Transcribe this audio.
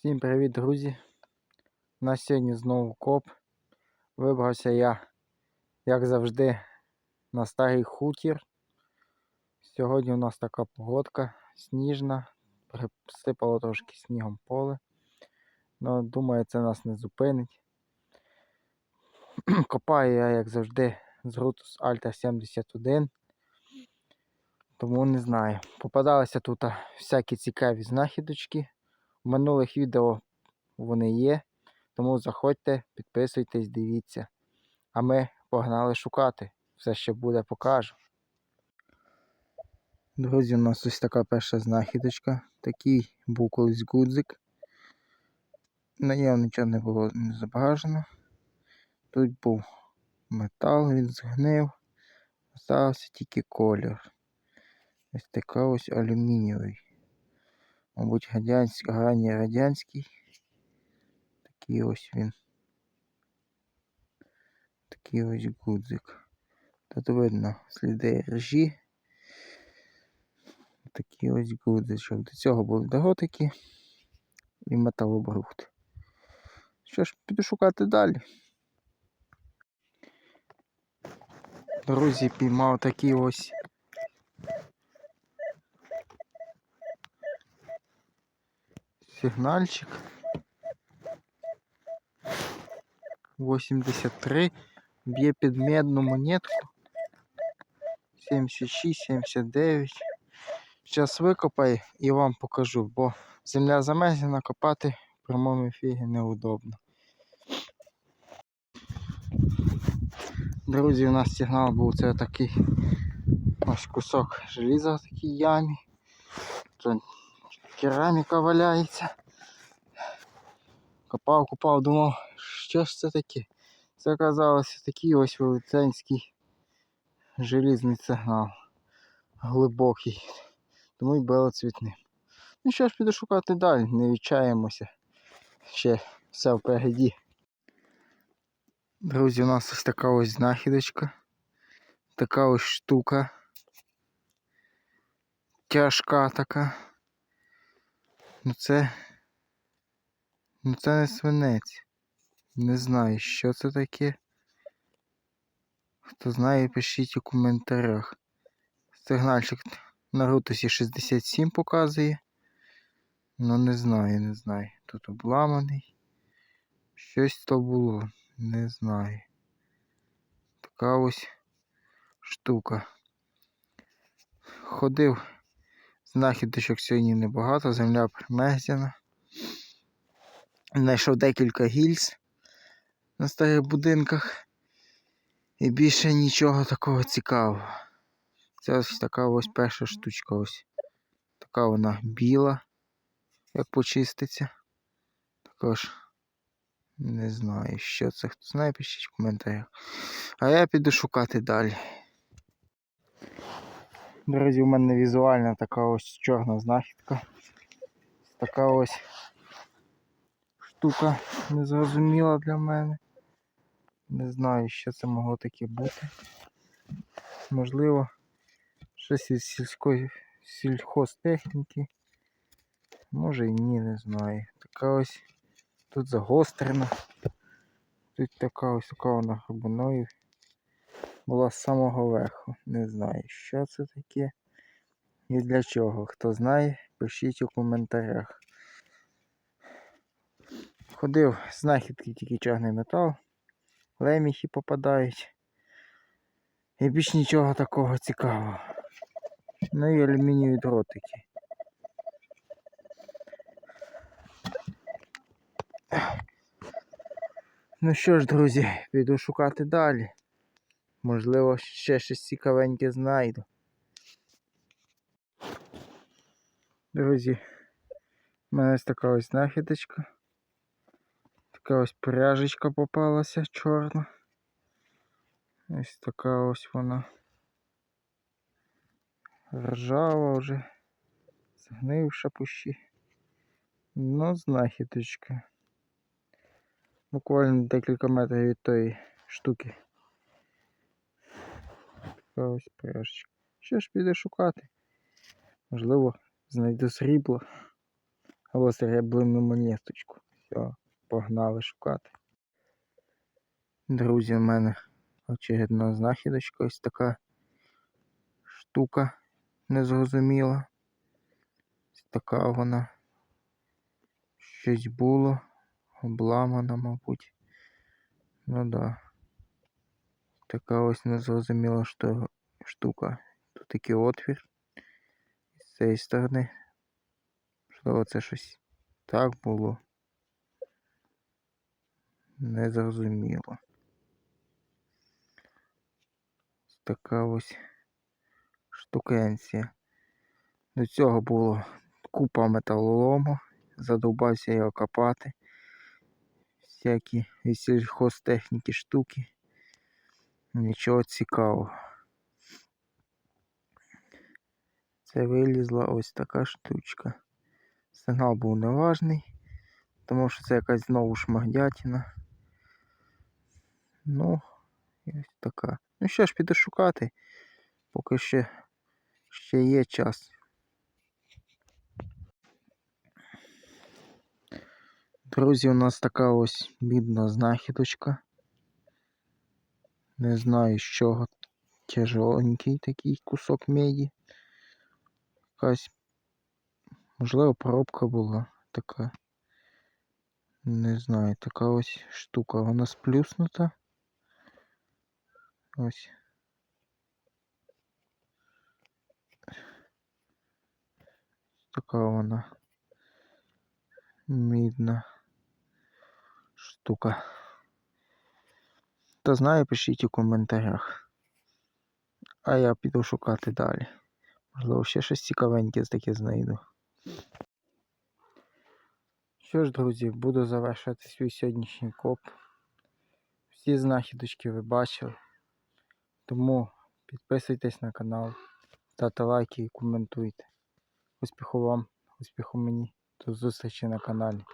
Всім привіт, друзі! У нас сьогодні знову коп. Вибрався я, як завжди, на старий хутір. Сьогодні у нас така погодка сніжна, присипало трошки снігом поле. Ну, думаю, це нас не зупинить. Копаю я, як завжди, з Rutus Alta 71. Тому не знаю. Попадалися тут всякі цікаві знахідочки. В минулих відео вони є. Тому заходьте, підписуйтесь, дивіться. А ми погнали шукати. Все, що буде, покажу. Друзі, у нас ось така перша знахідочка. Такий був колись гудзик. На ньому нічого не було не забагажено. Тут був метал, він згнив. Залишився тільки колір. Ось така ось алюмінієвий. Мабуть, радянський, ранній радянський. Такий ось він. Такий ось гудзик. Тут видно сліди ржі. Такий ось гудзичок. До цього були доготики і металобрухт. Що ж, піду шукати далі. Друзі, піймав такий ось сигнальчик. 83. Б'є під медну монетку. 76, 79. Зараз викопаю і вам покажу, бо земля замерзена, копати в прямому ефірі неудобно. Друзі, у нас сигнал був це такий ось кусок желіза в такій ямі. Кераміка валяється. Копав, копав, думав, що ж це таке? Це оказалося такий ось величенський желізний сигнал. Глибокий. Тому й було цвітним. Ну що ж, піду шукати далі, не відчаємося. Ще все впереді. Друзі, у нас ось така ось знахідочка. Така ось штука. Тяжка така. Ну це. Ну це не свинець. Не знаю, що це таке. Хто знає, пишіть у коментарях. Сигнальчик на рутусі 67 показує. Ну не знаю, не знаю. Тут обламаний. Щось то було, не знаю. Така ось штука. Ходив, знахідочок сьогодні небагато, земля примезяна. Знайшов декілька гільз на старих будинках. І більше нічого такого цікавого. Це ось така ось перша штучка. ось. Така вона біла, як почиститься. Також не знаю, що це. Хто знає, пишіть в коментарях. А я піду шукати далі. Друзі, у мене візуальна така ось чорна знахідка. Така ось штука незрозуміла для мене. Не знаю, що це могло таке бути. Можливо, щось із сільської сільхозтехніки. Може і ні, не знаю. Така ось тут загострена. Тут така ось така вона глибиною. Була з самого верху. Не знаю, що це таке і для чого. Хто знає, пишіть у коментарях. Ходив знахідки тільки чорний метал леміхи попадають. І більш нічого такого цікавого. Ну і алюмінієві дротики. Ну що ж, друзі, піду шукати далі. Можливо, ще щось цікавеньке знайду. Друзі, у мене ось така ось знахідочка. Така ось пряжечка попалася чорна. Ось така ось вона. Ржава вже. Згнивша пущі. Ну, знахідочка. Буквально декілька метрів від тої штуки. Ось пряжечка. Що ж піде шукати? Можливо, знайду срібло або серебряну монеточку. Все, погнали шукати. Друзі, у мене очередна знахідочка, ось така штука незрозуміла. Ось така вона. Щось було. Обламана, мабуть. Ну да. Така ось незрозуміла штука. Тут такий отвір. З цієї сторони. Можливо, це щось так було. Незрозуміло. Така ось штукенція. До цього було купа металолому. Задовбався його копати. Всякі сільхозтехніки штуки. Нічого цікавого. Це вилізла ось така штучка. Сигнал був неважний, тому що це якась знову шмагдятіна. Ну, ось така. Ну що ж, піду шукати, поки ще, ще є час. Друзі, у нас така ось бідна знахідочка. Не знаю з чого. Тяжеленький такий кусок меді. Якась, можливо, пробка була така. Не знаю, така ось штука. Вона сплюснута. Ось. Така вона мідна штука. Хто знає, пишіть у коментарях. А я піду шукати далі. Можливо, ще щось цікавеньке таке знайду. Що ж, друзі, буду завершувати свій сьогоднішній коп. Всі знахідочки ви бачили. Тому підписуйтесь на канал, ставте лайки і коментуйте. Успіху вам, успіху мені. До зустрічі на каналі.